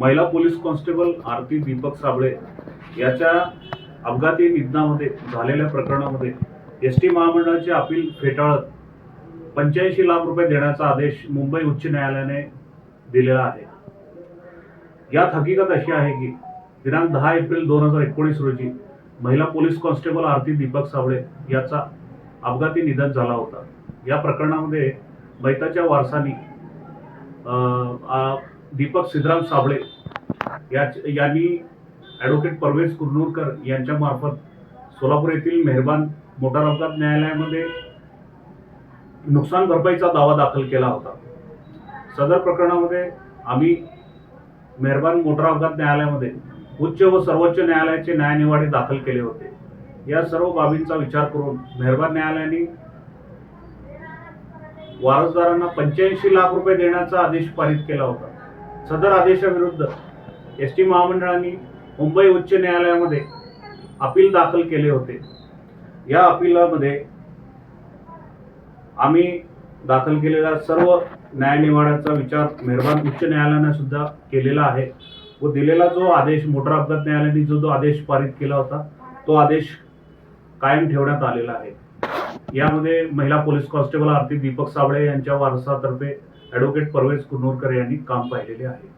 महिला police constable Aarti Deepak Sable याच्या अपघाती निधनामध्ये झालेल्या प्रकरणामध्ये एस टी महामंडळाचे अपील फेटाळत पंच्याऐंशी लाख रुपये देण्याचा आदेश मुंबई उच्च न्यायालयाने दिलेला आहे. यात हकीकत अशी आहे की दिनांक दहा एप्रिल दोन हजार एकोणीस रोजी महिला पोलीस कॉन्स्टेबल आरती दीपक साबळे याचा अपघाती निधन झाला होता. या प्रकरणामध्ये मैताच्या वारसानी अं, दीपक सिद्धराम साबळे यांनी ॲडव्होकेट परवेज कुरनूरकर यांच्या मार्फत सोलापूर येथील मेहरबान मोटार अपघात न्यायालयामध्ये नुकसान भरपाईचा दावा दाखल केला होता. सदर प्रकरणामध्ये आम्ही मेहरबान मोटार अपघात न्यायालयामध्ये उच्च व सर्वोच्च न्यायालयाचे न्यायनिवाडे दाखल केले होते. या सर्व बाबींचा विचार करून मेहरबान न्यायालयाने वारसदारांना पंच्याऐंशी लाख रुपये देण्याचा आदेश पारित केला होता. सदर आदेशाविरुद्ध एस टी महामंडळाने मुंबई उच्च न्यायालयामध्ये अपील दाखल केले होते. या अपिलामध्ये आम्ही दाखल केलेला सर्व न्यायनिवाड्याचा विचार मेहरबान उच्च न्यायालयाने सुद्धा केलेला आहे. व दिलेला जो आदेश मोटर अपघात न्यायालयाने जो जो आदेश पारित केला होता तो आदेश कायम ठेवण्यात आलेला आहे. यामध्ये महिला पोलीस कॉन्स्टेबल आरती दीपक साबळे यांच्या वारसातर्फे ॲडव्होकेट परवेज कुनूरकर यांनी काम पाहिलेले आहे.